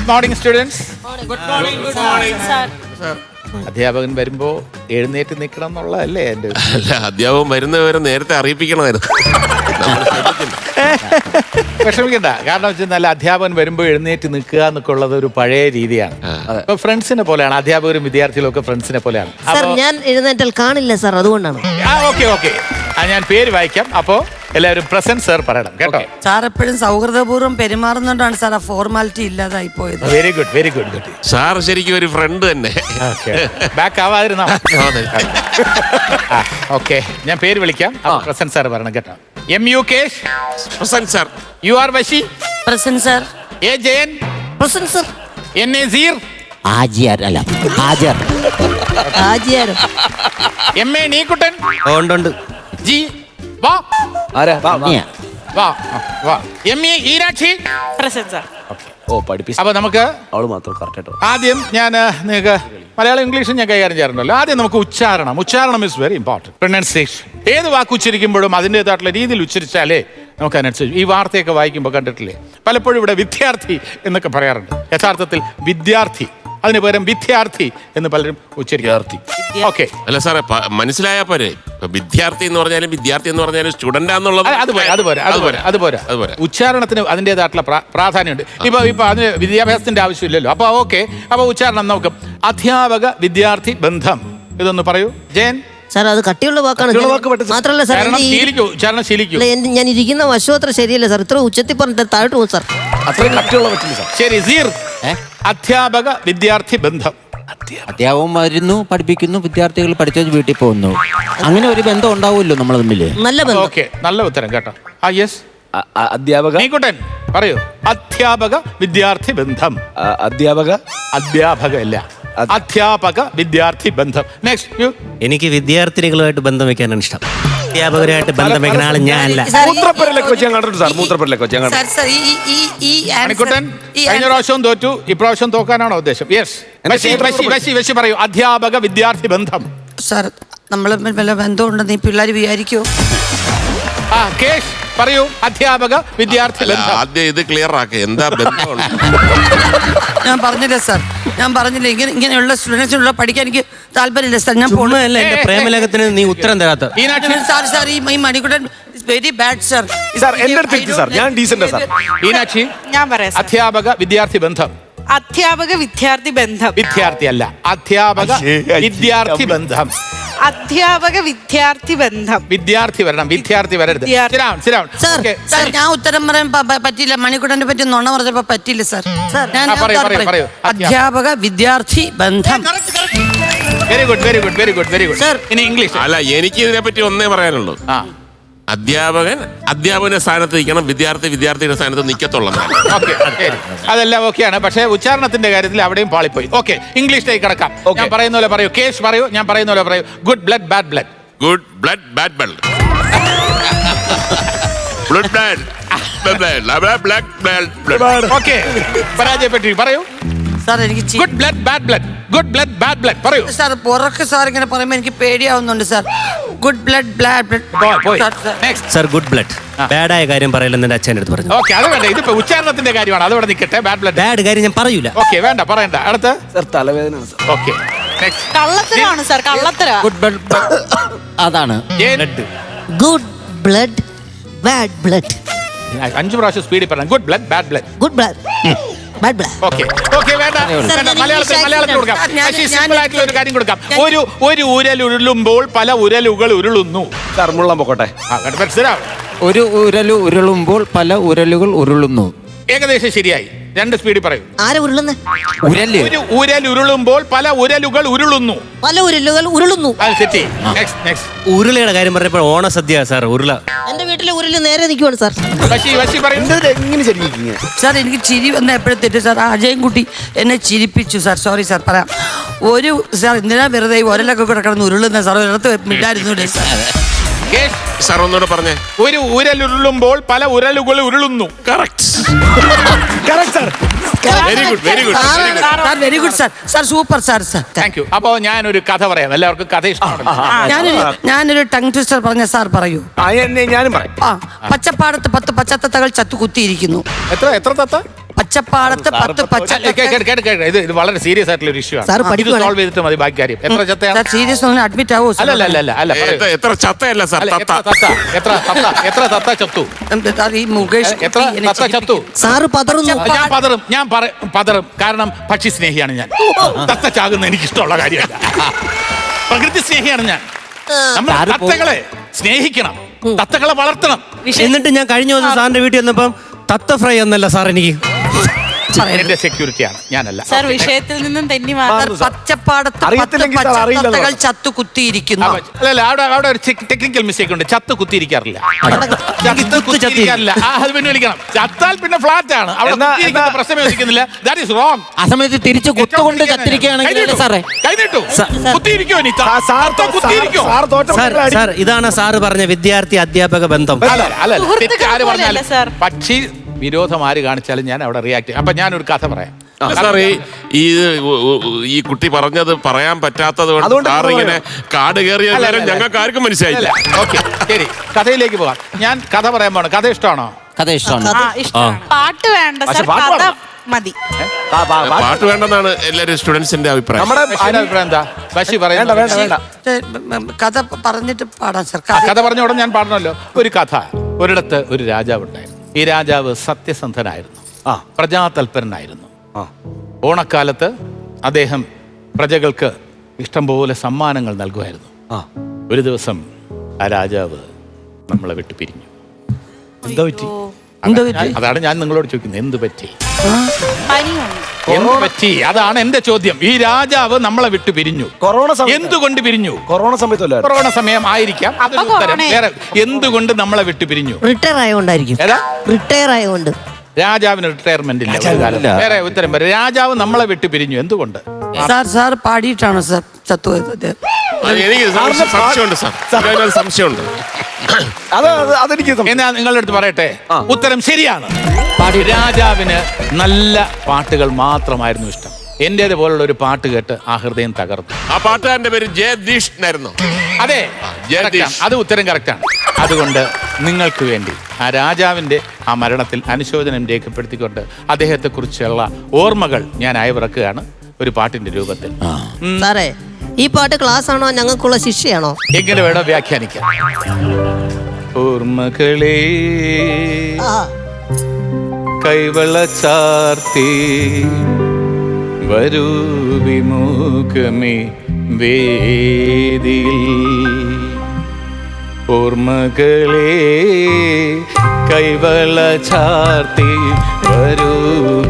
Good morning students good morning good morning sir അധ്യാപകൻ വരുമ്പോ എഴുന്നേറ്റ് നിൽക്കണം എന്നുള്ളതല്ലേ എന്റെ അല്ല അധ്യാപകൻ വരുന്നവരെ നേരത്തെ അറിയിപ്പിക്കണമായിരുന്നു. വിഷമിക്കണ്ട. കാരണം വെച്ചാൽ നല്ല അധ്യാപകൻ വരുമ്പോൾ എഴുന്നേറ്റ് നിൽക്കുക എന്നൊക്കെ ഉള്ളത് ഒരു പഴയ രീതിയാണ്. ഇപ്പൊ ഫ്രണ്ട്സിനെ പോലെയാണ്. അധ്യാപകരും വിദ്യാർത്ഥികളും ഒക്കെ ഫ്രണ്ട്സിനെ പോലെയാണ് സാർ ഞാൻ എഴുന്നേറ്റാൽ കാണില്ല സാർ അതുകൊണ്ടാണ്. Okay okay. ഞാൻ പേര് വായിക്കാം. അപ്പോ എല്ലാവരും പ്രസന്റ് സാർ പറയണം കേട്ടോ? സാർ എപ്പോഴും സൗഹൃദപൂർവം പെരുമാറുന്നോണ്ടാണ് സാർ ആ ഫോർമാലിറ്റി ഇല്ലാതായി പോയത്. Very good very good good sir ശരിക്കും ഒരു ഫ്രണ്ട് തന്നെ. ബാക്ക് ആവാതിരുന്നാ. ഓക്കെ ഞാൻ പേര് വിളിക്കാം. പ്രസന്റ് സാർ പറയണം കേട്ടോ. Mukesh present sir Urvashi present sir A Jayan present sir Naseer ആജിയാർ അല്ല ഹാജർ എം എ നീക്കുട്ടൻ ഉണ്ട് ജി വാ. ആരാ? വാ, വാ. ആ, വാ. എം ഇ ഈരാക്ഷി. പ്രസന്റ് സാർ ഓ പഠിപ്പിച്ച. അപ്പൊ നമുക്ക് അവൾ മാത്രം കറക്റ്റ് കേട്ടോ ആദ്യം ഞാൻ നിങ്ങൾക്ക് മലയാളം ഇംഗ്ലീഷും ഞാൻ കൈകാര്യം ചെയ്യാറുണ്ടല്ലോ. ആദ്യം നമുക്ക് ഉച്ചാരണം. ഉച്ചാരണം ഇസ് വെരി ഇമ്പോർട്ടന്റ് പ്രൊണൗൺസിയേഷൻ ഏത് വാക്ക് ഉച്ചരിക്കുമ്പോഴും അതിന്റെതായിട്ടുള്ള രീതിയിൽ ഉച്ചരിച്ചാലേ നമുക്ക് അതിനനുസരിച്ച് ഈ വാർത്തയൊക്കെ വായിക്കുമ്പോൾ കണ്ടിട്ടില്ലേ? പലപ്പോഴും ഇവിടെ വിദ്യാർത്ഥി എന്നൊക്കെ പറയാറുണ്ട്. യഥാർത്ഥത്തിൽ വിദ്യാർത്ഥി അതിന് പകരം വിദ്യാർത്ഥി എന്ന് പലരും ഉച്ചരിക്കാർത്ഥി ഓക്കെ. അല്ല സാറേ മനസ്സിലായാ പോരെ? വിദ്യാർത്ഥി എന്ന് പറഞ്ഞാലും വിദ്യാർത്ഥി എന്ന് പറഞ്ഞാലും സ്റ്റുഡന്റ് ആന്നുള്ളത് അതുപോലെ അതുപോലെ അതുപോലെ അതുപോലെ. അതുപോലെ ഉച്ചാരണത്തിന് അതിന്റെതായിട്ടുള്ള പ്രാധാന്യമുണ്ട്. ഇപ്പൊ ഇപ്പൊ അതിന് വിദ്യാഭ്യാസത്തിന്റെ ആവശ്യമില്ലല്ലോ. അപ്പൊ ഓക്കെ. അപ്പൊ ഉച്ചാരണം നോക്കും അധ്യാപക വിദ്യാർത്ഥി ബന്ധം. ഇതൊന്ന് പറയൂ. ജയൻ? സാർ അത് കട്ടിയുള്ള വാക്കാണ്. മാത്രമല്ല സാർ ഞാൻ ഇരിക്കുന്ന വശം അത്ര ശരിയല്ല സാർ. ഇത്ര ഉച്ചത്തിൽ പറഞ്ഞിട്ട് താഴോട്ട് പോകും സാർ. അത്രയും കട്ടിയുള്ള ശരി സീർ. അധ്യാപക വിദ്യാർത്ഥി ബന്ധം. അധ്യാപകം വരുന്നു പഠിപ്പിക്കുന്നു വിദ്യാർത്ഥികൾ പഠിച്ചു വീട്ടിൽ പോകുന്നു. അങ്ങനെ ഒരു ബന്ധം ഉണ്ടാവുമല്ലോ നമ്മൾ തമ്മിൽ നല്ല ബന്ധം. ഓക്കെ നല്ല ഉത്തരം കേട്ടോ. ആ യെസ് അധ്യാപക? നീക്കുട്ടൻ പറയൂ. അധ്യാപക വിദ്യാർത്ഥി ബന്ധം. അധ്യാപക? അധ്യാപക അല്ല അധ്യാപക വിദ്യാർത്ഥി ബന്ധം. നെക്സ്റ്റ് എനിക്ക് വിദ്യാർത്ഥിനികളുമായിട്ട് ബന്ധം വെക്കാനാണ് ഇഷ്ടം. അധ്യാപകരുമായിട്ട് ബന്ധം വെക്കുന്ന ആൾ ഞാനല്ല. മൂത്രപ്പരലൊക്കെ വെച്ച് ഞാൻ കണ്ടിട്ടുണ്ട് സാർ മൂത്രപ്പരലൊക്കെ വെച്ച് ഞാൻ മണിക്കുട്ടൻ കഴിഞ്ഞ answer- പ്രാവശ്യം തോറ്റു ഇപ്രാവശ്യം തോക്കാനാണോ ഉദ്ദേശം? യെസ് പറയൂ. അധ്യാപക വിദ്യാർത്ഥി ബന്ധം. സാർ നമ്മൾ വല്ല ബന്ധമുണ്ടെന്ന് ഈ പിള്ളേർ വിചാരിക്കുമോ ആ കേഷ് പറയൂ. അധ്യാപക വിദ്യാർത്ഥി അല്ല, ബന്ധം. ആദ്യം ഇത് ക്ലിയർ ആക്കുക എന്താ ബന്ധമുണ്ട് ഞാൻ പറഞ്ഞില്ല സാർ ഞാൻ പറഞ്ഞില്ല. ഇങ്ങനെ ഇങ്ങനെയുള്ള സ്റ്റുഡൻസിനുള്ള പഠിക്കാൻ എനിക്ക് താല്പര്യമില്ല സാർ ഞാൻ പോണു. എന്റെ പ്രേമലേഖത്തിന് നീ ഉത്തരം തരാത്ത? ഈനാക്ഷി സാർ സാർ ഈ ഈ Manikuttan very bad sir sir, എന്റെ അടുത്ത് ഇരിക്ക് സാർ. ഞാൻ ഡീസന്റ് സാർ. ഈനാക്ഷി ഞാൻ പറയാം സാർ. അധ്യാപക വിദ്യാർത്ഥി ബന്ധം. അധ്യാപക വിദ്യാർത്ഥി ബന്ധം. വിദ്യാർത്ഥി അല്ല അധ്യാപക അയ്യേ, അയ്യേ, വിദ്യാർത്ഥി ബന്ധം. അധ്യാപക വിദ്യാർത്ഥി ബന്ധം. വിദ്യാർത്ഥി വരണം വിദ്യാർത്ഥി വരരുത്. വിദ്യാർത്ഥി. Sit down, sir, Okay. സാർ ഞാൻ ഉത്തരം പറയാൻ പ- പ- പറ്റില്ല മണിക്കുട്ടനെ പറ്റി നുണ പറഞ്ഞപ്പോ പറ്റില്ല സർ സാർ, ഞാൻ ആ, പറയൂ, ഞാൻ പറയൂ, പറയും. പറയൂ. അധ്യാപക വിദ്യാർത്ഥി ബന്ധം. Very good very good very good very good sir ഇനി ഇംഗ്ലീഷ് അല്ല എനിക്ക് ഇതിനെ പറ്റി ഒന്നേ പറയാനുള്ളൂ. ആ. അധ്യാപകൻ അധ്യാപകന്റെ സ്ഥാനത്ത് നിൽക്കണം വിദ്യാർത്ഥി വിദ്യാർത്ഥിയുടെ സ്ഥാനത്ത് നിൽക്കത്തുള്ള. ഓക്കെ അതെല്ലാം ഓക്കെയാണ് പക്ഷേ ഉച്ചാരണത്തിന്റെ കാര്യത്തിൽ അവിടെയും പാളിപ്പോയി. ഓക്കെ ഇംഗ്ലീഷിലേക്ക് കിടക്കാം. ഞാൻ പറയുന്ന പോലെ പറയൂ. കേസ് പറയൂ ഞാൻ പറയുന്ന പോലെ പറയൂ. Good blood bad blood good blood bad blood blood blood blood blood blood okay പരാജയപ്പെട്ടു പറയൂ. സാർ എനിക്ക് good blood bad blood good blood bad blood പറയൂ. സാർ പുറക്ക് സാർ ഇങ്ങനെ പറയുമ്പോൾ എനിക്ക് പേടിയാവുന്നുണ്ട് sir. Good blood blood blood next sir good blood ബാഡായ കാര്യം പറയില്ലെന്ന് എന്റെ അച്ഛന്റെ അടുത്ത് പറഞ്ഞു. ഓക്കെ അത് വേണ്ട. ഇതിപ്പോ ഉച്ചാരണത്തിന്റെ കാര്യമാണ്. അതവിടെ നിൽക്കട്ടെ. ബാഡ് ബ്ലഡ് ബാഡ് കാര്യം ഞാൻ പറയൂല. ഓക്കെ വേണ്ട പറയണ്ട. അടുത്ത? സാർ തലവേദന ഓക്കെ കള്ളത്തരാണ് സാർ കള്ളത്തര. ഗുഡ് ബ്ലഡ് അതാണ്. ഗുഡ് ബ്ലഡ് ബാഡ് ബ്ലഡ് അഞ്ചു പ്രാവശ്യം സ്പീഡിൽ പറയണം good blood bad blood good blood okay okay വേണ്ട. Sir, വേണ്ട. ഞാൻ മലയാളത്തിൽ മലയാളത്തിൽ കൊടുക്കാം. Sir, ഞാൻ- പക്ഷേ സിമ്പിൾ ആയിട്ടുള്ള ഒരു കാര്യം കൊടുക്കാം. ഒരു ഒരു ഉരൽ ഉരുളുമ്പോൾ പല ഉരലുകൾ ഉരുളുന്നു. സാർ പൊക്കോട്ടെ. ആ, മനസ്സിലാവും ഒരു ഉരൽ ഉരുളുമ്പോൾ പല ഉരലുകൾ ഉരുളുന്നു. ഏകദേശം ശരിയായി. രണ്ട് സ്പീഡിൽ പറയൂ. ആരെ ഉരുളുന്നേ? ഉരൽ. ഒരു ഉരൽ ഉരുളുമ്പോൾ പല ഉരലുകൾ ഉരുളുന്നു. പല ഉരുളുകൾ ഉരുളുന്നു. അത് നെക്സ്റ്റ് നെക്സ്റ്റ് ഉരുളയുടെ കാര്യം പറഞ്ഞപ്പോൾ ഓണസദ്യ സാർ ഉരുള. എന്റെ വീട്ടിലെ ഉരുൾ നേരെ നിൽക്കുവാണ് സാർ. വശി വശി പറയൂ. ഇത് എങ്ങനെ ശരിക്കും സാർ എനിക്ക് ചിരി വന്ന എപ്പോഴും തെറ്റ്. സാർ അജയൻ കുട്ടി എന്നെ ചിരിപ്പിച്ചു സാർ. Sorry sir. പറയാം. ഒരു സാർ എന്തിനാ വെറുതെ ഈ ഒരലൊക്കെ കിടക്കണം ഉരുളുന്ന? സാർ ഒരിടത്ത് മിണ്ടായിരുന്നു സാർ. സാർ ഒന്നുകൂടെ പറഞ്ഞേ. ഒരു ഉരലുരുളുമ്പോൾ പല ഉരലുകൾ ഉരുളുന്നു. Correct correct sir very good very good sir very good sir sir super sir sir thank you അപ്പോ ഞാനൊരു കഥ പറയാം. എല്ലാവർക്കും കഥ ഇഷ്ടമാണ് ഞാനൊരു ഞാനൊരു ടങ് ട്വിസ്റ്റർ പറഞ്ഞ സാർ പറയൂ. ഞാനും പറയാം. ആ പച്ചപ്പാടത്ത് പത്ത് പച്ചത്തത്തകൾ ചത്തു കുത്തിയിരിക്കുന്നു എത്ര എത്ര തത്ത? പച്ചപ്പാടത്ത് പത്ത് പച്ച ഇത് ഇത് വളരെ സീരിയസ് ആയിട്ടുള്ള ഒരു ഇഷ്യൂ സാർ ആണ് ഇത് പഠിക്കുവാണ്. സോൾവ് ചെയ്തിട്ട് മതി ബാക്കി കാര്യം. എത്ര ചത്തയാണ് സീരിയസ് ഒന്ന് അഡ്മിറ്റ് ആവോ അല്ല അല്ല അല്ല അല്ല അല്ല എത്ര- എത്ര ചത്തയല്ല സാർ അല്ല, എത്ര തത്ത? തത്ത എത്ര തത്ത? എത്ര തത്ത ചത്തു? സാർ ഈ മുകേഷ് എത്ര കുട്ടി എന്നെ തത്ത ചത്തു? സാറ് പതറുന്നു. ഞാൻ പതറും ഞാൻ പറ- പതറും. കാരണം പക്ഷി സ്നേഹിയാണ് ഞാൻ. തത്ത ചാകുന്ന എനിക്ക് ഇഷ്ടമുള്ള കാര്യമല്ല. പ്രകൃതി സ്നേഹിയാണ് ഞാൻ. നമ്മൾ സാറ് പോ- തത്തകളെ സ്നേഹിക്കണം. തത്തകളെ വളർത്തണം. എന്നിട്ട് ഞാൻ കഴിഞ്ഞ ദിവസം സാറിന്റെ വീട്ടിൽ വന്നപ്പം തത്ത ഫ്രൈ എന്നല്ല സാർ എനിക്ക് എന്റെ സെക്യൂരിറ്റിയാണ് ഞാനല്ല. സാർ വിഷയത്തിൽ നിന്നും തെന്നി പച്ചപ്പാടത്ത് അറിയത്തില്ലെങ്കിൽ സാർ തത്തകൾ ചത്തു കുത്തിയിരിക്കുന്നു. അപ്പൊ- അല്ല അല്ല അവിടെ അവിടെ ഒരു ടെക്നിക്കൽ മിസ്റ്റേക്ക് ഉണ്ട്. ചത്ത് കുത്തിയിരിക്കാറില്ല. ചത്ത് കുത്തിയിരിക്കാറില്ല. ആ അത് പിന്നെ വിളിക്കണം. ചത്താൽ പിന്നെ ഫ്ലാറ്റ് ആണ്. അവിടെ എന്നാ- കുത്തിയിരിക്കുന്ന എന്നാ- പ്രശ്നം യോജിക്കുന്നില്ല. ദാറ്റ് ഈസ് റോങ് ആ സമയത്ത് തിരിച്ച് കുത്തുകൊണ്ട് ചത്തിരിക്കുകയാണെങ്കിൽ സാറേ? കൈനീട്ടു കുത്തിയിരിക്കോ നീ സാർ- സാർ തത്ത കുത്തിയിരിക്കോ സാർ തോറ്റ സാർ സാർ ഇതാണ് സാറ് പറഞ്ഞ വിദ്യാർത്ഥി അധ്യാപക ബന്ധം. അല്ല അല്ല അല്ല സുഹൃത്തുക്കൾ ആര് പോലെയല്ല, പറഞ്ഞാലും സാർ. പക്ഷി വിരോധം ആര് കാണിച്ചാലും ഞാൻ അവിടെ റിയാക്ട് ചെയ്യും. ഞാൻ ഞാനൊരു കഥ പറയാം. സാറേ ഈ ഈ കുട്ടി പറഞ്ഞത് പറയാൻ പറ്റാത്തത് കൊണ്ട് അതുകൊണ്ട് സാർ ഇങ്ങനെ കാട് കയറിയ നേരം ഞങ്ങൾക്ക് ആർക്കും മനസ്സിലായില്ല. ഓക്കെ ശരി. കഥയിലേക്ക് പോകാം. ഞാൻ കഥ പറയാൻ പോണോ കഥ ഇഷ്ടമാണോ? കഥ ഇഷ്ടമാണ്. പാട്ട് വേണ്ട കഥ. മതി. പാട്ട് വേണ്ടെന്നാണ് എല്ലാരും സ്റ്റുഡൻസിന്റെ അഭിപ്രായം. നമ്മുടെ അഭിപ്രായം എന്താ? ബഷി വേണ്ട വേണ്ട കഥ പറഞ്ഞിട്ട് പാടാം സർ. കഥ പറഞ്ഞ ഉടനെ ഞാൻ പാടണല്ലോ ഒരു കഥ. ഒരിടത്ത് ഒരു രാജാവ് ഉണ്ടായിരുന്നു ഈ രാജാവ് സത്യസന്ധനായിരുന്നു. ആ. പ്രജാതൽപരനായിരുന്നു. ആ. ഓണക്കാലത്ത് അദ്ദേഹം പ്രജകൾക്ക് ഇഷ്ടംപോലെ സമ്മാനങ്ങൾ നൽകുമായിരുന്നു. ആ. ഒരു ദിവസം ആ രാജാവ് നമ്മളെ വിട്ടു പിരിഞ്ഞു. എന്താ പറ്റി അതാണ് ഞാൻ നിങ്ങളോട് ചോദിക്കുന്നത്. എന്ത് പറ്റി? എന്ത് പറ്റി? അതാണ് എന്റെ ചോദ്യം. ഈ രാജാവ് നമ്മളെ വിട്ടു പിരിഞ്ഞു. കൊറോണ സമയത്ത്. എന്തുകൊണ്ട് പിരിഞ്ഞു? കൊറോണ സമയത്തല്ല കൊറോണ സമയം ആയിരിക്കാം. ഉത്തരം. വേറെ എന്തുകൊണ്ട് നമ്മളെ വിട്ടു പിരിഞ്ഞു? റിട്ടയർ ആയതുകൊണ്ടായിരിക്കും ഏതാ? റിട്ടയർ ആയതുകൊണ്ട് രാജാവിന് റിട്ടയർമെന്റ് ഇല്ല. ഒരു കാലത്ത്. വേറെ ഉത്തരം പറ രാജാവ് നമ്മളെ വിട്ടു പിരിഞ്ഞു. എന്തുകൊണ്ട്? സാർ സാർ പാടിയിട്ടാണോ സാർ ചത്തുപോയത് എനിക്ക് സംശയമുണ്ട് സാർ. സംശയമുണ്ട്. അത് അതെനിക്ക് എന്നാ നിങ്ങളുടെ അടുത്ത് പറയട്ടെ? ഉത്തരം ശരിയാണ്. രാജാവിന് നല്ല പാട്ടുകൾ മാത്രമായിരുന്നു ഇഷ്ടം. എന്റേത് പോലുള്ള ഒരു പാട്ട് കേട്ട് ആ ഹൃദയം തകർന്നു. ആ പാട്ടുകാരന്റെ പേര് ജയദീഷ് എന്നായിരുന്നു അതെ ജയദീഷ്. അത് ഉത്തരം കറക്റ്റാണ് അതുകൊണ്ട് നിങ്ങൾക്ക് വേണ്ടി ആ രാജാവിന്റെ ആ മരണത്തിൽ അനുശോചനം രേഖപ്പെടുത്തിക്കൊണ്ട് അദ്ദേഹത്തെക്കുറിച്ചുള്ള ഓർമ്മകൾ ഞാൻ അയവിറക്കുകയാണ് ഒരു പാട്ടിന്റെ രൂപത്തിൽ. സാറേ ഈ പാട്ട് ക്ലാസ് ആണോ ഞങ്ങൾക്കുള്ള ശിക്ഷയാണോ? എങ്ങനെ വേണോ വ്യാഖ്യാനിക്കാം. ഓർമ്മകളെ കൈവള ചാർത്തി വരൂ വിമുഖമേ വേദിയിൽ. ഓർമ്മകളെ കൈവള ചാർത്തി വരൂ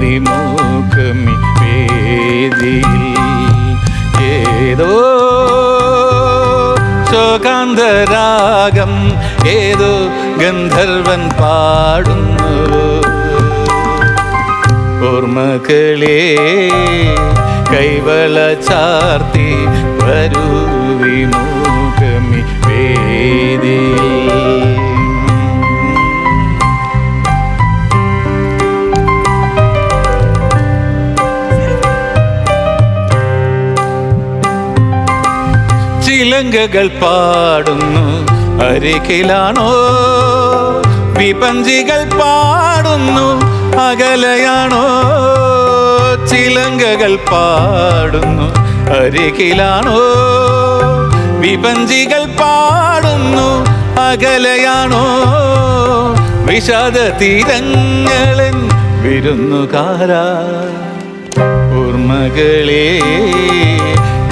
വിമുഖമേ വേദിയിൽ. ഏതോ ശോകാന്തരാഗം ഏതോ ഗന്ധർവൻ പാടുന്നു. ഓർമ്മകളെ കൈവള ചാർത്തി വരൂ വിമുഖമി വേദി ചിലങ്കകൾ പാടുന്നു. അരികിലാണോ? വിപഞ്ചികൾ പാടുന്നു. അകലയാണോ? ചിലങ്കകൾ പാടുന്നു. അരികിലാണോ? വിപഞ്ചികൾ പാടുന്നു. അകലയാണോ? വിഷാദ തീരങ്ങളൻ വിരുന്നുകാര ഓർമ്മകളെ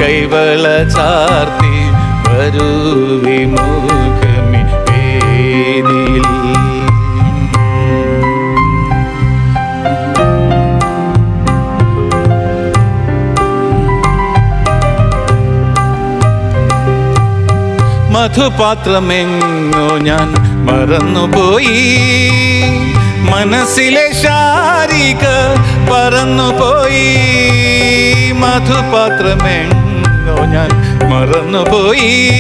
കൈവള ചാർത്തി മധുപാത്രമെങ്ങോ ഞാൻ മറന്നുപോയി. മനസ്സിലെ ശാരിക പറന്നുപോയി. മധുപാത്രമെങ്ങോ ഞാൻ? മറന്നുപോയി.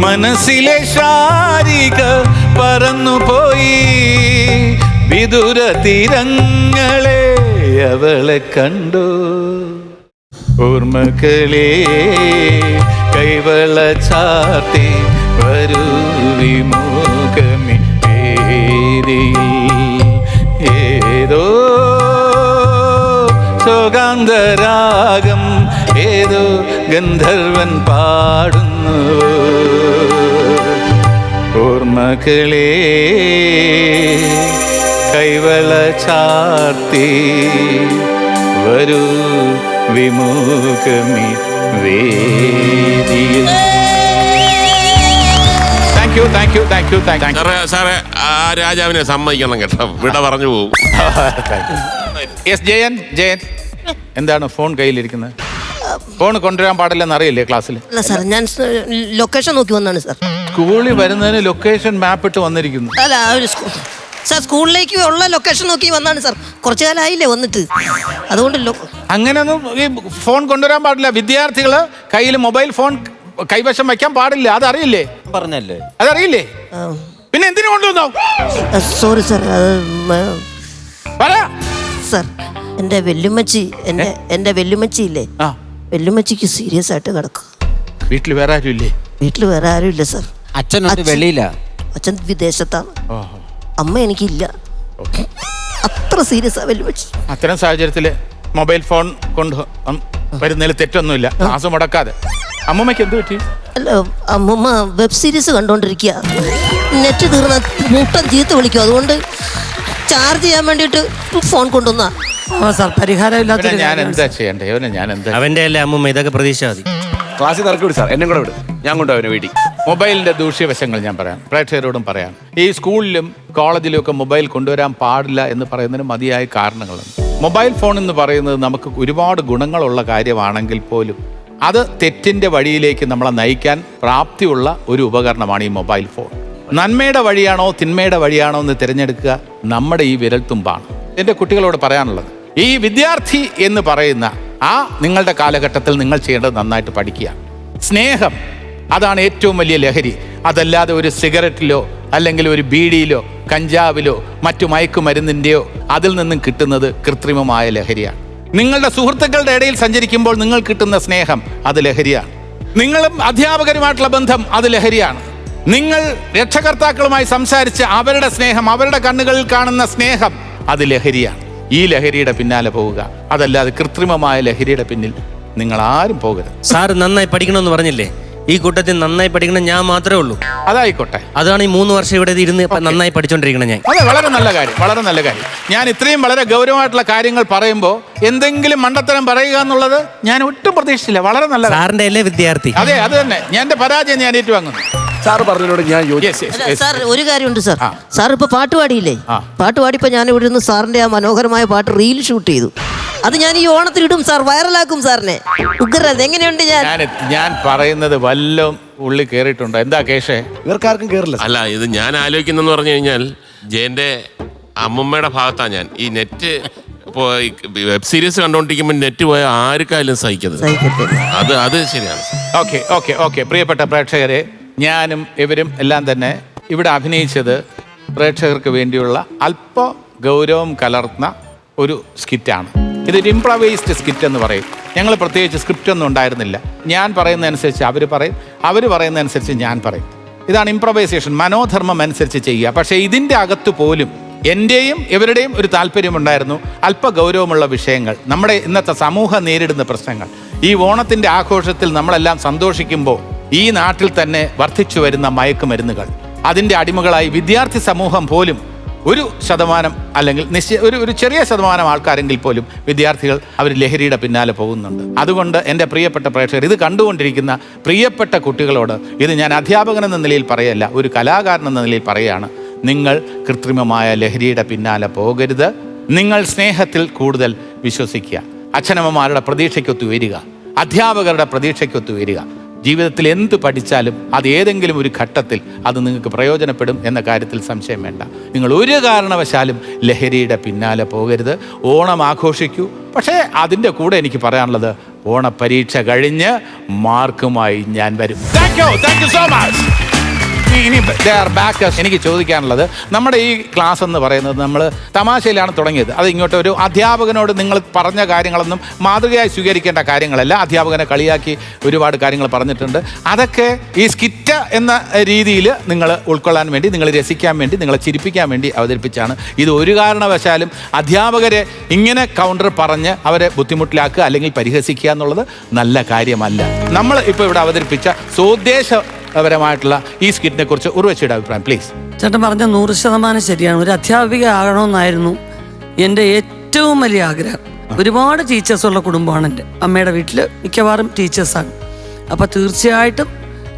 മനസ്സിലെ ശാരിക പറന്നുപോയി. വിദുര തീരങ്ങളെ അവളെ കണ്ടു. ഓർമ്മകളെ കൈവള ചാർത്തി വരൂ വിമോകമി ഏതോ ഏതോ ഗന്ധർവൻ പാടുന്നു. ഓർമ്മകളെ കൈവള ചാർത്തി വരൂ വിമുഖമി വേദിയിൽ. Thank you thank you thank you സാറേ സാറേ ആ രാജാവിനെ സമ്മതിക്കണം കേട്ടോ. വിട പറഞ്ഞു പോകും എസ് ജയൻ ജയൻ. എന്താണ് ഫോൺ കയ്യിലിരിക്കുന്നത്? ഫോൺ കൊണ്ടുവരാൻ പാടില്ലെന്ന് അറിയില്ലേ ക്ലാസ്സിൽ? അല്ല സാർ ഞാൻ ലൊക്കേഷൻ നോക്കി വന്നാണ് സാർ. സ്കൂളിൽ വരുന്നതിന് ലൊക്കേഷൻ മാപ്പ് ഇട്ട് വന്നിരിക്കുന്നു. അല്ല ഒരു സ്കൂ- സാർ സ്കൂളിലേക്ക് ഉള്ള ലൊക്കേഷൻ നോക്കി വന്നാണ് സാർ. കുറച്ചു കാലമായില്ലേ വന്നിട്ട്. അതുകൊണ്ട് ലൊ- അങ്ങനെയൊന്നും ഈ ഫോൺ കൊണ്ടുവരാൻ പാടില്ല. വിദ്യാർത്ഥികൾ കയ്യിൽ മൊബൈൽ ഫോൺ കൈവശം വയ്ക്കാൻ പാടില്ല. അതറിയില്ലേ? പറഞ്ഞല്ലേ? അതറിയില്ലേ? ആ, പിന്നെ എന്തിനു കൊണ്ടുവന്നോ? ആ, സോറി സാർ അത് മ- പറ. സാർ എന്റെ വെല്ലുമ്മച്ചി എന്റെ എന്റെ വെല്ലുമ്മച്ചി ഇല്ലേ ആ. വെല്ലുമ്മച്ചിക്ക് സീരിയസ് ആയിട്ട് കിടക്കും വീട്ടിൽ വേറെ ആരും ഇല്ലേ? വീട്ടിൽ വേറെ ആരും ഇല്ല സാർ അച്ഛൻ അച്ഛൻ- വെളിയില്ല അച്ഛൻ വിദേശത്താണ്. ഓഹോ. അമ്മ എനിക്കില്ല. അത്ര സീരിയസ് ആ വെല്ലുമ്മച്ചി. അത്തരം സാഹചര്യത്തിൽ മൊബൈൽ ഫോൺ കൊണ്ട് വരുന്നതിൽ തെറ്റൊന്നുമില്ല. ക്ലാസ് മുടക്കാതെ. അമ്മമ്മയ്ക്ക് എന്ത് പറ്റി? അല്ല അമ്മമ്മ വെബ് സീരീസ് കണ്ടോണ്ടിരിക്കുക നെറ്റ് തീർന്ന മൂട്ടം ചീത്ത വിളിക്കും. അതുകൊണ്ട് ചാർജ് ചെയ്യാൻ വേണ്ടിയിട്ട് ഫോൺ കൊണ്ടുവന്നാ. ആ സാർ പരിഹാരമില്ലാത്ത ഞാൻ എന്താ ചെയ്യണ്ടേ? ഇവനെ ഞാൻ എന്താ അവന്റെ അല്ലേ അമ്മൂമ്മ? ഇതൊക്കെ പ്രതീക്ഷ മതി ക്ലാസ്സിൽ നിറക്കി വിട് സാർ. എന്നെ കൂടെ വിട്. ഞാൻ കൊണ്ട് അവനെ വീട്ടിൽ. മൊബൈലിന്റെ ദൂഷ്യവശങ്ങൾ ഞാൻ പറയാം. പ്രേക്ഷകരോടും പറയാം. ഈ സ്കൂളിലും കോളേജിലും ഒക്കെ മൊബൈൽ കൊണ്ടുവരാൻ പാടില്ല എന്ന് പറയുന്നതിന് മതിയായ കാരണങ്ങളുണ്ട്. മൊബൈൽ ഫോൺ എന്ന് പറയുന്നത് നമുക്ക് ഒരുപാട് ഗുണങ്ങളുള്ള കാര്യമാണെങ്കിൽ പോലും അത് തെറ്റിന്റെ വഴിയിലേക്ക് നമ്മളെ നയിക്കാൻ പ്രാപ്തിയുള്ള ഒരു ഉപകരണമാണ് ഈ മൊബൈൽ ഫോൺ. നന്മയുടെ വഴിയാണോ തിന്മയുടെ വഴിയാണോ എന്ന് തിരഞ്ഞെടുക്കുക നമ്മുടെ ഈ വിരൽത്തുമ്പാണ്. എന്റെ കുട്ടികളോട് പറയാനുള്ളത്. ഈ വിദ്യാർത്ഥി എന്ന് പറയുന്ന ആ നിങ്ങളുടെ കാലഘട്ടത്തിൽ നിങ്ങൾ ചെയ്യേണ്ടത് നന്നായിട്ട് പഠിക്കുക. സ്നേഹം അതാണ് ഏറ്റവും വലിയ ലഹരി. അതല്ലാതെ ഒരു സിഗരറ്റിലോ അല്ലെങ്കിൽ ഒരു ബീഡിയിലോ കഞ്ചാവിലോ മറ്റു മയക്കുമരുന്നിന്റെയോ അതിൽ നിന്നും കിട്ടുന്നത് കൃത്രിമമായ ലഹരിയാണ്. നിങ്ങളുടെ സുഹൃത്തുക്കളുടെ ഇടയിൽ സഞ്ചരിക്കുമ്പോൾ നിങ്ങൾ കിട്ടുന്ന സ്നേഹം അത് ലഹരിയാണ്. നിങ്ങളും അധ്യാപകരുമായിട്ടുള്ള ബന്ധം അത് ലഹരിയാണ്. നിങ്ങൾ രക്ഷകർത്താക്കളുമായി സംസാരിച്ച് അവരുടെ സ്നേഹം അവരുടെ കണ്ണുകളിൽ കാണുന്ന സ്നേഹം അത് ലഹരിയാണ്. ഈ ലഹരിയുടെ പിന്നാലെ പോവുക. അതല്ലാതെ കൃത്രിമമായ ലഹരിയുടെ പിന്നിൽ നിങ്ങൾ ആരും പോകരുത്. സാർ നന്നായി പഠിക്കണമെന്ന് പറഞ്ഞില്ലേ? ഈ കൂട്ടത്തിൽ നന്നായി പഠിക്കണം ഞാൻ മാത്രമേ ഉള്ളൂ. അതായിക്കോട്ടെ. അതാണ് ഈ മൂന്ന് വർഷം ഇവിടെ ഇരുന്ന് നന്നായി പഠിച്ചോണ്ടിരിക്കണം ഞാൻ. അതെ വളരെ നല്ല കാര്യം വളരെ നല്ല കാര്യം. ഞാൻ ഇത്രയും വളരെ ഗൗരവമായിട്ടുള്ള കാര്യങ്ങൾ പറയുമ്പോൾ എന്തെങ്കിലും മണ്ടത്തരം പറയുക എന്നുള്ളത് ഞാൻ ഒട്ടും പ്രതീക്ഷിച്ചില്ല. വളരെ നല്ല. സാറിന്റെ അല്ലേ വിദ്യാർത്ഥി? അതെ അത് തന്നെ. ഞാൻ എന്റെ പരാജയം ഞാൻ ഏറ്റുവാങ്ങുന്നു സാർ പറഞ്ഞതിനോട് ഞാൻ യോജിച്ചു അല്ല, സാർ ഒരു കാര്യമുണ്ട് സാർ. സാർ ഇപ്പൊ പാട്ട് പാടിയില്ലേ. പാട്ട് പാടിപ്പോ ഞാൻ ഇവിടെ നിന്ന് സാറിന്റെ ആ മനോഹരമായ പാട്ട് റീൽ ഷൂട്ട് ചെയ്തു. അത് ഞാൻ ഈ ഓണത്തിൽ ഇടും സാർ. വൈറലാക്കും സാറിനെ. ഉഗ്രത് എങ്ങനെയുണ്ട് ഞാൻ? ഞാൻ ഞാൻ പറയുന്നത് വല്ലതും ഉള്ളിൽ കേറിയിട്ടുണ്ടോ. എന്താ കേശേ? ഇവർക്കാർക്കും കേറില്ല അല്ല ഇത് ഞാൻ ആലോചിക്കുന്നെന്ന് പറഞ്ഞു കഴിഞ്ഞാൽ ജയന്റെ അമ്മമ്മയുടെ ഭാഗത്താ ഞാൻ. ഈ നെറ്റ് ഇപ്പോ വെബ് സീരീസ് കണ്ടോണ്ടിരിക്കുമ്പോൾ നെറ്റ് പോയ ആർക്കായാലും സഹിക്കുന്നത് സഹിക്കത്തില്ല. അത് അത് ശരിയാണ് ഓക്കെ ഓക്കെ ഓക്കെ പ്രിയപ്പെട്ട പ്രേക്ഷകരെ ഞാനും ഇവരും എല്ലാം തന്നെ ഇവിടെ അഭിനയിച്ചത് പ്രേക്ഷകർക്ക് വേണ്ടിയുള്ള അല്പ ഗൗരവം കലർന്ന ഒരു സ്കിറ്റാണ്. ഇതൊരു ഇംപ്രവൈസ്ഡ് സ്കിറ്റ് എന്ന് പറയും. ഞങ്ങൾ പ്രത്യേകിച്ച് സ്ക്രിപ്റ്റ് ഒന്നും ഉണ്ടായിരുന്നില്ല. ഞാൻ പറയുന്നതനുസരിച്ച് അവർ പറയും അവർ പറയുന്നതനുസരിച്ച് ഞാൻ പറയും. ഇതാണ് ഇംപ്രവൈസേഷൻ മനോധർമ്മം അനുസരിച്ച് ചെയ്യുക. പക്ഷേ ഇതിന്റെ അകത്ത് പോലും എന്റെയും ഇവരുടെയും ഒരു താല്പര്യമുണ്ടായിരുന്നു അല്പ ഗൗരവമുള്ള വിഷയങ്ങൾ നമ്മുടെ ഇന്നത്തെ സമൂഹം നേരിടുന്ന പ്രശ്നങ്ങൾ. ഈ ഓണത്തിന്റെ ആഘോഷത്തിൽ നമ്മളെല്ലാം സന്തോഷിക്കുമ്പോൾ ഈ നാട്ടിൽ തന്നെ വർദ്ധിച്ചു വരുന്ന മയക്കുമരുന്നുകൾ. അതിന്റെ അടിമകളായി വിദ്യാർത്ഥി സമൂഹം പോലും ഒരു ശതമാനം അല്ലെങ്കിൽ നിശ്ചയ ഒരു ഒരു ചെറിയ ശതമാനം ആൾക്കാരെങ്കിൽ പോലും വിദ്യാർത്ഥികൾ അവർ ലഹരിയുടെ പിന്നാലെ പോകുന്നുണ്ട്. അതുകൊണ്ട് എന്റെ പ്രിയപ്പെട്ട പ്രേക്ഷകർ ഇത് കണ്ടുകൊണ്ടിരിക്കുന്ന പ്രിയപ്പെട്ട കുട്ടികളോട് ഇത് ഞാൻ അധ്യാപകൻ എന്ന നിലയിൽ പറയല്ല ഒരു കലാകാരൻ എന്ന നിലയിൽ പറയുകയാണ് നിങ്ങൾ കൃത്രിമമായ ലഹരിയുടെ പിന്നാലെ പോകരുത്. നിങ്ങൾ സ്നേഹത്തിൽ കൂടുതൽ വിശ്വസിക്കുക. അച്ഛനമ്മമാരുടെ പ്രതീക്ഷയ്ക്കൊത്തു വരിക അധ്യാപകരുടെ പ്രതീക്ഷയ്ക്കൊത്തു വരിക ജീവിതത്തിൽ എന്ത് പഠിച്ചാലും അത് ഏതെങ്കിലും ഒരു ഘട്ടത്തിൽ അത് നിങ്ങൾക്ക് പ്രയോജനപ്പെടും എന്ന കാര്യത്തിൽ സംശയം വേണ്ട. നിങ്ങൾ ഒരു കാരണവശാലും ലഹരിയുടെ പിന്നാലെ പോകരുത്. ഓണം ആഘോഷിക്കൂ. പക്ഷേ അതിന്റെ കൂടെ എനിക്ക് പറയാനുള്ളത് ഓണപരീക്ഷ കഴിഞ്ഞ് മാർക്കുമായി ഞാൻ വരും. Thank you thank you so much ഇനി- ഇനി ബാക്ക് എനിക്ക് ചോദിക്കാനുള്ളത് നമ്മുടെ ഈ ക്ലാസ് എന്ന് പറയുന്നത് നമ്മൾ തമാശയിലാണ് തുടങ്ങിയത്. അത് ഇങ്ങോട്ട് ഒരു അധ്യാപകനോട് നിങ്ങൾ പറഞ്ഞ കാര്യങ്ങളൊന്നും മാതൃകയായി സ്വീകരിക്കേണ്ട കാര്യങ്ങളല്ല. അധ്യാപകനെ കളിയാക്കി ഒരുപാട് കാര്യങ്ങൾ പറഞ്ഞിട്ടുണ്ട്. അതൊക്കെ ഈ സ്കിറ്റ എന്ന രീതിയിൽ നിങ്ങൾ ഉൾക്കൊള്ളാൻ വേണ്ടി നിങ്ങൾ രസിക്കാൻ വേണ്ടി നിങ്ങളെ ചിരിപ്പിക്കാൻ വേണ്ടി അവതരിപ്പിച്ചാണ്. ഇത് ഒരു കാരണവശാലും അധ്യാപകരെ ഇങ്ങനെ കൗണ്ടർ പറഞ്ഞ് അവരെ ബുദ്ധിമുട്ടിലാക്കുക അല്ലെങ്കിൽ പരിഹസിക്കുക എന്നുള്ളത് നല്ല കാര്യമല്ല. നമ്മൾ ഇപ്പോൾ ഇവിടെ അവതരിപ്പിച്ച സോദ്ദേശപരമായിട്ടുള്ള ഈ സ്കിറ്റിനെ കുറിച്ച് ഉറവച്ചയുടെ അഭിപ്രായം പ്ലീസ് ചേട്ടൻ പറഞ്ഞ നൂറ് ശതമാനം ശരിയാണ്. ഒരു അധ്യാപിക ആകണമെന്നായിരുന്നു എന്റെ ഏറ്റവും വലിയ ആഗ്രഹം. ഒരുപാട് ടീച്ചേഴ്സ് ഉള്ള കുടുംബമാണ് എന്റെ. അമ്മയുടെ വീട്ടിൽ മിക്കവാറും ടീച്ചേഴ്സാണ് അപ്പോൾ തീർച്ചയായിട്ടും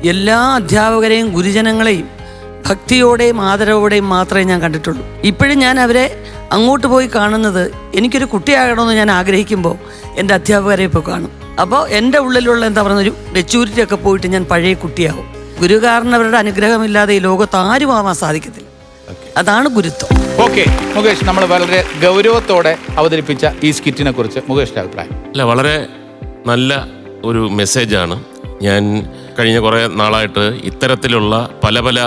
എല്ലാ അധ്യാപകരെയും ഗുരുജനങ്ങളെയും ഭക്തിയോടെയും ആദരവോടെയും മാത്രമേ ഞാൻ കണ്ടിട്ടുള്ളൂ. ഇപ്പോഴും ഞാൻ അവരെ അങ്ങോട്ട് പോയി കാണുന്നത് എനിക്കൊരു കുട്ടിയാകണമെന്ന് ഞാൻ ആഗ്രഹിക്കുമ്പോൾ എന്റെ അധ്യാപകരെ ഇപ്പോൾ കാണും. അപ്പോൾ എന്റെ ഉള്ളിലുള്ള എന്താ പറയുന്ന ഒരു മെച്യൂരിറ്റി ഒക്കെ പോയിട്ട് ഞാൻ പഴയ കുട്ടിയാവും. ഗുരുകാരനവരുടെ അനുഗ്രഹമില്ലാതെ ഈ ലോകത്ത് ആരും ആവാൻ സാധിക്കത്തില്ല. അതാണ് ഗുരുത്വം. ഓക്കെ മുകേഷ് നമ്മൾ വളരെ ഗൗരവത്തോടെ അവതരിപ്പിച്ച ഈ സ്കിറ്റിനെ കുറിച്ച് മുകേഷിന്റെ അഭിപ്രായം. അല്ല വളരെ നല്ല ഒരു മെസ്സേജാണ്. ഞാൻ കഴിഞ്ഞ കുറേ നാളായിട്ട് ഇത്തരത്തിലുള്ള പല പല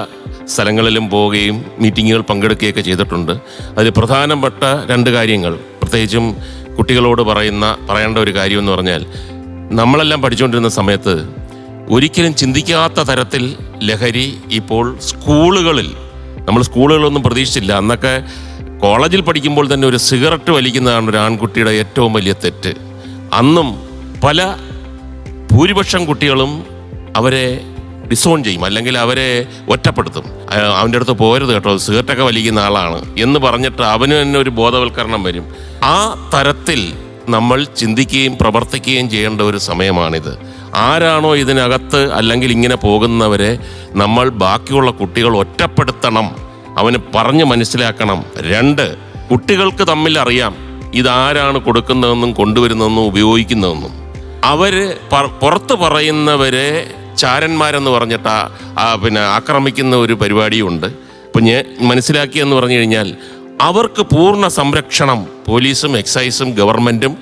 സ്ഥലങ്ങളിലും പോവുകയും മീറ്റിങ്ങുകൾ പങ്കെടുക്കുകയൊക്കെ ചെയ്തിട്ടുണ്ട്. അതിൽ പ്രധാനപ്പെട്ട രണ്ട് കാര്യങ്ങൾ പ്രത്യേകിച്ചും കുട്ടികളോട് പറയുന്ന പറയേണ്ട ഒരു കാര്യം എന്ന് പറഞ്ഞാൽ നമ്മളെല്ലാം പഠിച്ചുകൊണ്ടിരുന്ന സമയത്ത് ഒരിക്കലും ചിന്തിക്കാത്ത തരത്തിൽ ലഹരി ഇപ്പോൾ സ്കൂളുകളിൽ നമ്മൾ സ്കൂളുകളൊന്നും പ്രതീക്ഷിച്ചില്ല. അന്നൊക്കെ കോളേജിൽ പഠിക്കുമ്പോൾ തന്നെ ഒരു സിഗരറ്റ് വലിക്കുന്നതാണ് ഒരു ആൺകുട്ടിയുടെ ഏറ്റവും വലിയ തെറ്റ്. അന്നും പല ഭൂരിപക്ഷം കുട്ടികളും അവരെ ഡിസോൺ ചെയ്യും. അല്ലെങ്കിൽ അവരെ ഒറ്റപ്പെടുത്തും. അവന്റെ അടുത്ത് പോരുത് കേട്ടോ സിഗരറ്റൊക്കെ വലിക്കുന്ന ആളാണ് എന്ന് പറഞ്ഞിട്ട് അവന് തന്നെ ഒരു ബോധവൽക്കരണം വരും. ആ തരത്തിൽ നമ്മൾ ചിന്തിക്കുകയും പ്രവർത്തിക്കുകയും ചെയ്യേണ്ട ഒരു സമയമാണിത്. ആരാണോ ഇതിനകത്ത് അല്ലെങ്കിൽ ഇങ്ങനെ പോകുന്നവരെ നമ്മൾ ബാക്കിയുള്ള കുട്ടികൾ ഒറ്റപ്പെടുത്തണം. അവന് പറഞ്ഞ് മനസ്സിലാക്കണം. രണ്ട് കുട്ടികൾക്ക് തമ്മിൽ അറിയാം ഇതാരാണ് കൊടുക്കുന്നതെന്നും കൊണ്ടുവരുന്നതെന്നും ഉപയോഗിക്കുന്നതെന്നും. അവർ പുറത്ത് പറയുന്നവരെ ചാരന്മാരെന്ന് പറഞ്ഞിട്ട് പിന്നെ ആക്രമിക്കുന്ന ഒരു പരിപാടിയുണ്ട്. ഇപ്പം ഞാൻ മനസ്സിലാക്കിയെന്ന് പറഞ്ഞു കഴിഞ്ഞാൽ അവർക്ക് പൂർണ സംരക്ഷണം പോലീസും എക്സൈസും ഗവൺമെന്റും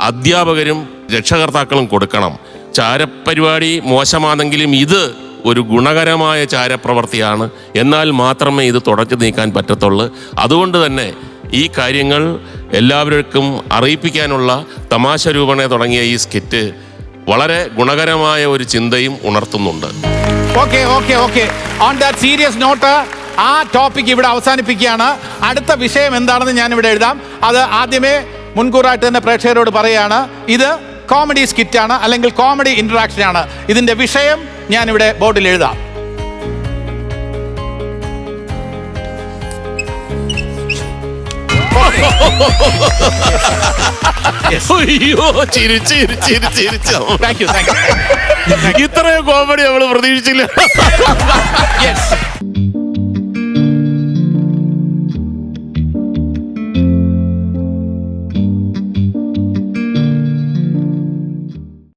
അധ്യാപകരും രക്ഷകർത്താക്കളും കൊടുക്കണം. ചാരപരിപാടി മോശമാണെങ്കിലും ഇത് ഒരു ഗുണകരമായ ചാരപ്രവർത്തിയാണ്. എന്നാൽ മാത്രമേ ഇത് തുടച്ചു നീക്കാൻ പറ്റത്തുള്ളൂ. അതുകൊണ്ട് തന്നെ ഈ കാര്യങ്ങൾ എല്ലാവർക്കും അറിയിപ്പിക്കാനുള്ള തമാശ രൂപണ തുടങ്ങിയ ഈ സ്കിറ്റ് വളരെ ഗുണകരമായ ഒരു ചിന്തയും ഉണർത്തുന്നുണ്ട്. Okay okay okay. On that serious note ആ ടോപ്പിക് ഇവിടെ അവസാനിപ്പിക്കുകയാണ്. അടുത്ത വിഷയം എന്താണെന്ന് ഞാൻ ഇവിടെ എഴുതാം. അത് ആദ്യമേ മുൻകൂറായിട്ട് തന്നെ പ്രേക്ഷകരോട് പറയാണ് ഇത് കോമഡി സ്കിറ്റ് ആണ് അല്ലെങ്കിൽ കോമഡി ഇന്ററാക്ഷൻ ആണ്. ഇതിന്റെ വിഷയം ഞാൻ ഇവിടെ ബോർഡിൽ എഴുതാം. അയ്യോ ചിരിച്ച് ചിരിച്ച് ചിരിച്ച് ചിരിച്ച് താങ്ക് യു താങ്ക് യു ഇത്രയും കോമഡി നമ്മൾ പ്രതീക്ഷിച്ചില്ല.